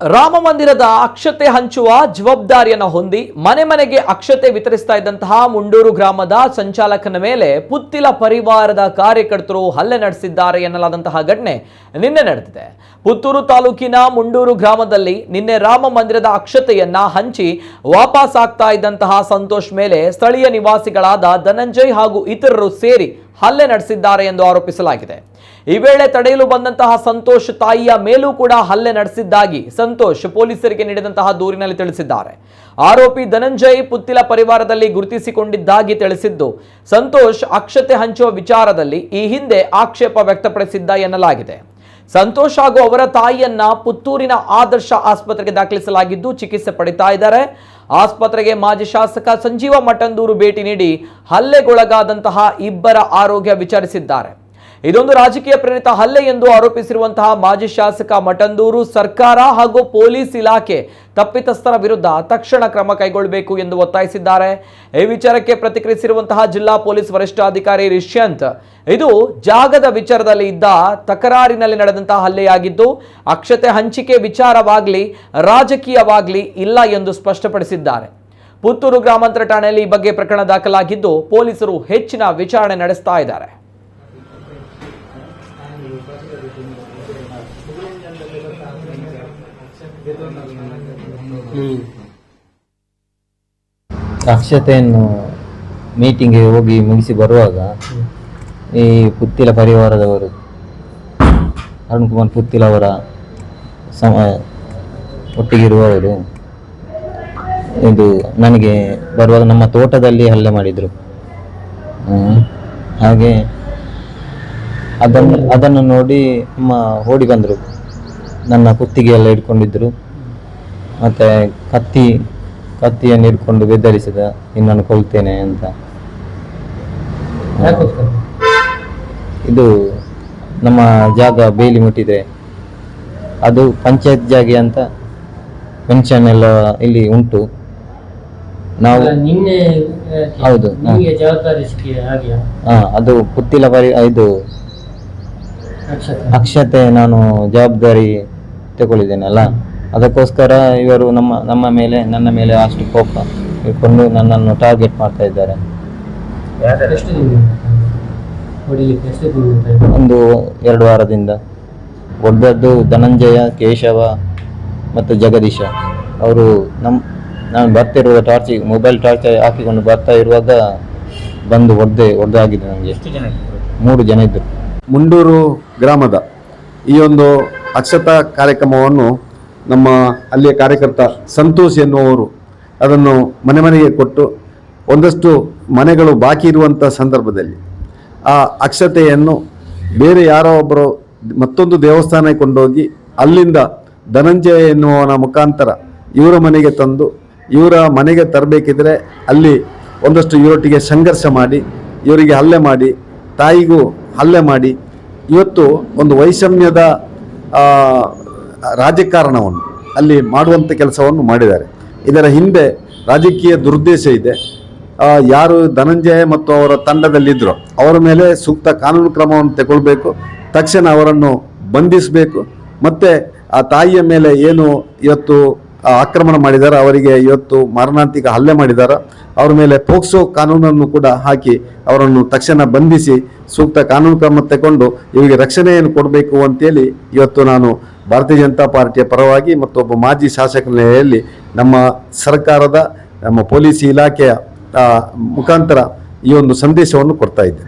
ರಾಮ ಮಂದಿರದ ಅಕ್ಷತೆ ಹಂಚುವ ಜವಾಬ್ದಾರಿಯನ್ನು ಹೊಂದಿ ಮನೆ ಮನೆಗೆ ಅಕ್ಷತೆ ವಿತರಿಸ್ತಾ ಇದ್ದಂತಹ ಮುಂಡೂರು ಗ್ರಾಮದ ಸಂಚಾಲಕನ ಮೇಲೆ ಪುತ್ತಿಲ ಪರಿವಾರದ ಕಾರ್ಯಕರ್ತರು ಹಲ್ಲೆ ನಡೆಸಿದ್ದಾರೆ ಎನ್ನಲಾದಂತಹ ಘಟನೆ ನಿನ್ನೆ ನಡೆದಿದೆ. ಪುತ್ತೂರು ತಾಲೂಕಿನ ಮುಂಡೂರು ಗ್ರಾಮದಲ್ಲಿ ನಿನ್ನೆ ರಾಮ ಮಂದಿರದ ಅಕ್ಷತೆಯನ್ನ ಹಂಚಿ ವಾಪಸ್ ಆಗ್ತಾ ಇದ್ದಂತಹ ಸಂತೋಷ್ ಮೇಲೆ ಸ್ಥಳೀಯ ನಿವಾಸಿಗಳಾದ ಧನಂಜಯ್ ಹಾಗೂ ಇತರರು ಸೇರಿ ಹಲ್ಲೆ ನಡೆಸಿದ್ದಾರೆ ಎಂದು ಆರೋಪಿಸಲಾಗಿದೆ. ಈ ವೇಳೆ ತಡೆಯಲು ಬಂದಂತಹ ಸಂತೋಷ್ ತಾಯಿಯ ಮೇಲೂ ಕೂಡ ಹಲ್ಲೆ ನಡೆಸಿದ್ದಾಗಿ ಸಂತೋಷ್ ಪೊಲೀಸರಿಗೆ ನೀಡಿದಂತಹ ದೂರಿನಲ್ಲಿ ತಿಳಿಸಿದ್ದಾರೆ. ಆರೋಪಿ ಧನಂಜಯ್ ಪುತ್ತಿಲ ಪರಿವಾರದಲ್ಲಿ ಗುರುತಿಸಿಕೊಂಡಿದ್ದಾಗಿ ತಿಳಿಸಿದ್ದು, ಸಂತೋಷ್ ಅಕ್ಷತೆ ಹಂಚುವ ವಿಚಾರದಲ್ಲಿ ಈ ಹಿಂದೆ ಆಕ್ಷೇಪ ವ್ಯಕ್ತಪಡಿಸಿದ್ದ ಎನ್ನಲಾಗಿದೆ. ಸಂತೋಷ್ ಹಾಗೂ ಅವರ ತಾಯಿಯನ್ನ ಪುತ್ತೂರಿನ ಆದರ್ಶ ಆಸ್ಪತ್ರೆಗೆ ದಾಖಲಿಸಲಾಗಿದ್ದು ಚಿಕಿತ್ಸೆ ಪಡಿತಾ ಇದ್ದಾರೆ. ಆಸ್ಪತ್ರೆಗೆ ಮಾಜಿ ಶಾಸಕ ಸಂಜೀವ ಮಠಂದೂರು ಭೇಟಿ ನೀಡಿ ಹಲ್ಲೆಗೊಳಗಾದಂತಹ ಇಬ್ಬರ ಆರೋಗ್ಯ ವಿಚಾರಿಸಿದ್ದಾರೆ. ಇದೊಂದು ರಾಜಕೀಯ ಪ್ರೇರಿತ ಹಲ್ಲೆ ಎಂದು ಆರೋಪಿಸಿರುವಂತಹ ಮಾಜಿ ಶಾಸಕ ಮಠಂದೂರು ಸರ್ಕಾರ ಹಾಗೂ ಪೊಲೀಸ್ ಇಲಾಖೆ ತಪ್ಪಿತಸ್ಥರ ವಿರುದ್ಧ ತಕ್ಷಣ ಕ್ರಮ ಕೈಗೊಳ್ಳಬೇಕು ಎಂದು ಒತ್ತಾಯಿಸಿದ್ದಾರೆ. ಈ ವಿಚಾರಕ್ಕೆ ಪ್ರತಿಕ್ರಿಯಿಸಿರುವಂತಹ ಜಿಲ್ಲಾ ಪೊಲೀಸ್ ವರಿಷ್ಠಾಧಿಕಾರಿ ರಿಷ್ಯಂತ್, ಇದು ಜಾಗದ ವಿಚಾರದಲ್ಲಿ ಇದ್ದ ತಕರಾರಿನಲ್ಲಿ ನಡೆದಂತಹ ಹಲ್ಲೆಯಾಗಿದ್ದು, ಅಕ್ಷತೆ ಹಂಚಿಕೆ ವಿಚಾರವಾಗಲಿ, ರಾಜಕೀಯವಾಗ್ಲಿ ಇಲ್ಲ ಎಂದು ಸ್ಪಷ್ಟಪಡಿಸಿದ್ದಾರೆ. ಪುತ್ತೂರು ಗ್ರಾಮಾಂತರ ಠಾಣೆಯಲ್ಲಿ ಈ ಬಗ್ಗೆ ಪ್ರಕರಣ ದಾಖಲಾಗಿದ್ದು, ಪೊಲೀಸರು ಹೆಚ್ಚಿನ ವಿಚಾರಣೆ ನಡೆಸ್ತಾ ಇದ್ದಾರೆ. ಅಕ್ಷತೆಯನ್ನು ಮೀಟಿಂಗ್ಗೆ ಹೋಗಿ ಮುಗಿಸಿ ಬರುವಾಗ ಈ ಪುತ್ತಿಲ ಪರಿವಾರದವರು, ಅರುಣ್ ಕುಮಾರ್ ಪುತ್ತಿಲ ಅವರ ಸಮ, ಒಟ್ಟಿಗಿರುವವರು ಇದು ನನಗೆ ಬರುವಾಗ ನಮ್ಮ ತೋಟದಲ್ಲಿ ಹಲ್ಲೆ ಮಾಡಿದರು. ಹಾಗೆ ಅದನ್ನು ಅದನ್ನು ನೋಡಿ ಅಮ್ಮ ಓಡಿ ಬಂದರು. ನನ್ನ ಕುತ್ತಿಗೆ ಎಲ್ಲ ಹಿಡ್ಕೊಂಡಿದ್ರು. ಮತ್ತೆ ಕತ್ತಿ ಕತ್ತಿಯನ್ನು ಹಿಡ್ಕೊಂಡು ಬೆದರಿಸಿದ ಇನ್ನನ್ನು ಕೊಲ್ತೇನೆ ಅಂತ. ಇದು ನಮ್ಮ ಜಾಗ ಬೇಲಿ ಮುಟ್ಟಿದೆ ಅದು ಪಂಚಾಯತ್ ಜಾಗೆ ಅಂತ ಪೆನ್ಷನ್ ಎಲ್ಲ ಇಲ್ಲಿ ಉಂಟು. ನಾವು ನಿನ್ನೆ ಹೌದು, ಜವಾಬ್ದಾರಿ ಹಾ ಅದು ಪುತ್ತಿಲ ಪರಿ ಇದು ಅಕ್ಷತೆ. ನಾನು ಜವಾಬ್ದಾರಿ ತಗೊಳ್ಳಿದ್ದೇನಲ್ಲ? ಅದಕ್ಕೋಸ್ಕರ ಇವರು ನಮ್ಮ ನಮ್ಮ ಮೇಲೆ ನನ್ನ ಮೇಲೆ ಅಷ್ಟು ಕೋಪ ಇಟ್ಕೊಂಡು ನನ್ನನ್ನು ಟಾರ್ಗೆಟ್ ಮಾಡ್ತಾ ಇದ್ದಾರೆ? ಒಂದು ಎರಡು ವಾರದಿಂದ. ಒಡ್ಡದ್ದು ಧನಂಜಯ ಕೇಶವ ಮತ್ತು ಜಗದೀಶ. ಅವರು ನಮ್ಮ ನಾನು ಬರ್ತಿರುವ ಟಾರ್ಚ್ ಮೊಬೈಲ್ ಟಾರ್ಚ್ ಹಾಕಿಕೊಂಡು ಬರ್ತಾ ಇರುವಾಗ ಬಂದು ಒಡ್ದೆ ಒಡ್ದಾಗಿದೆ ನನಗೆ ಮೂರು ಜನ ಇದ್ದರು ಮುಂಡೂರು ಗ್ರಾಮದ ಈ ಒಂದು ಅಕ್ಷತಾ ಕಾರ್ಯಕ್ರಮವನ್ನು ನಮ್ಮ ಅಲ್ಲಿಯ ಕಾರ್ಯಕರ್ತ ಸಂತೋಷ್ ಎನ್ನುವವರು ಅದನ್ನು ಮನೆ ಮನೆಗೆ ಕೊಟ್ಟು ಒಂದಷ್ಟು ಮನೆಗಳು ಬಾಕಿ ಇರುವಂಥ ಸಂದರ್ಭದಲ್ಲಿ ಆ ಅಕ್ಷತೆಯನ್ನು ಬೇರೆ ಯಾರೋ ಒಬ್ಬರು ಮತ್ತೊಂದು ದೇವಸ್ಥಾನಕ್ಕೆ ಕೊಂಡೋಗಿ ಅಲ್ಲಿಂದ ಧನಂಜಯ ಎನ್ನುವವನ ಮುಖಾಂತರ ಇವರ ಮನೆಗೆ ತಂದು ಇವರ ಮನೆಗೆ ತರಬೇಕಿದ್ರೆ ಅಲ್ಲಿ ಒಂದಷ್ಟು ಇವರೊಟ್ಟಿಗೆ ಸಂಘರ್ಷ ಮಾಡಿ ಇವರಿಗೆ ಹಲ್ಲೆ ಮಾಡಿ ತಾಯಿಗೂ ಹಲ್ಲೆ ಮಾಡಿ ಇವತ್ತು ಒಂದು ವೈಷಮ್ಯದ ರಾಜಕಾರಣವನ್ನು ಅಲ್ಲಿ ಮಾಡುವಂಥ ಕೆಲಸವನ್ನು ಮಾಡಿದ್ದಾರೆ. ಇದರ ಹಿಂದೆ ರಾಜಕೀಯ ದುರುದ್ದೇಶ ಇದೆ. ಯಾರು ಧನಂಜಯ ಮತ್ತು ಅವರ ತಂಡದಲ್ಲಿದ್ದರು ಅವರ ಮೇಲೆ ಸೂಕ್ತ ಕಾನೂನು ಕ್ರಮವನ್ನು ತಗೊಳ್ಬೇಕು, ತಕ್ಷಣ ಅವರನ್ನು ಬಂಧಿಸಬೇಕು, ಮತ್ತು ಆ ತಾಯಿಯ ಮೇಲೆ ಏನು ಇವತ್ತು ಆಕ್ರಮಣ ಮಾಡಿದ್ದಾರೆ ಅವರಿಗೆ ಇವತ್ತು ಮಾರಣಾಂತಿಕ ಹಲ್ಲೆ ಮಾಡಿದ್ದಾರೆ ಅವರ ಮೇಲೆ ಪೋಕ್ಸೋ ಕಾನೂನನ್ನು ಕೂಡ ಹಾಕಿ ಅವರನ್ನು ತಕ್ಷಣ ಬಂಧಿಸಿ ಸೂಕ್ತ ಕಾನೂನು ಕ್ರಮ ತಗೊಂಡು ಇವರಿಗೆ ರಕ್ಷಣೆಯನ್ನು ಕೊಡಬೇಕು ಅಂತೇಳಿ ಇವತ್ತು ನಾನು ಭಾರತೀಯ ಜನತಾ ಪಾರ್ಟಿಯ ಪರವಾಗಿ ಮತ್ತು ಒಬ್ಬ ಮಾಜಿ ಶಾಸಕನಲ್ಲಿ ನಮ್ಮ ಸರ್ಕಾರದ, ನಮ್ಮ ಪೊಲೀಸ್ ಇಲಾಖೆಯ ಮುಖಾಂತರ ಈ ಒಂದು ಸಂದೇಶವನ್ನು ಕೊಡ್ತಾ ಇದ್ದೇನೆ.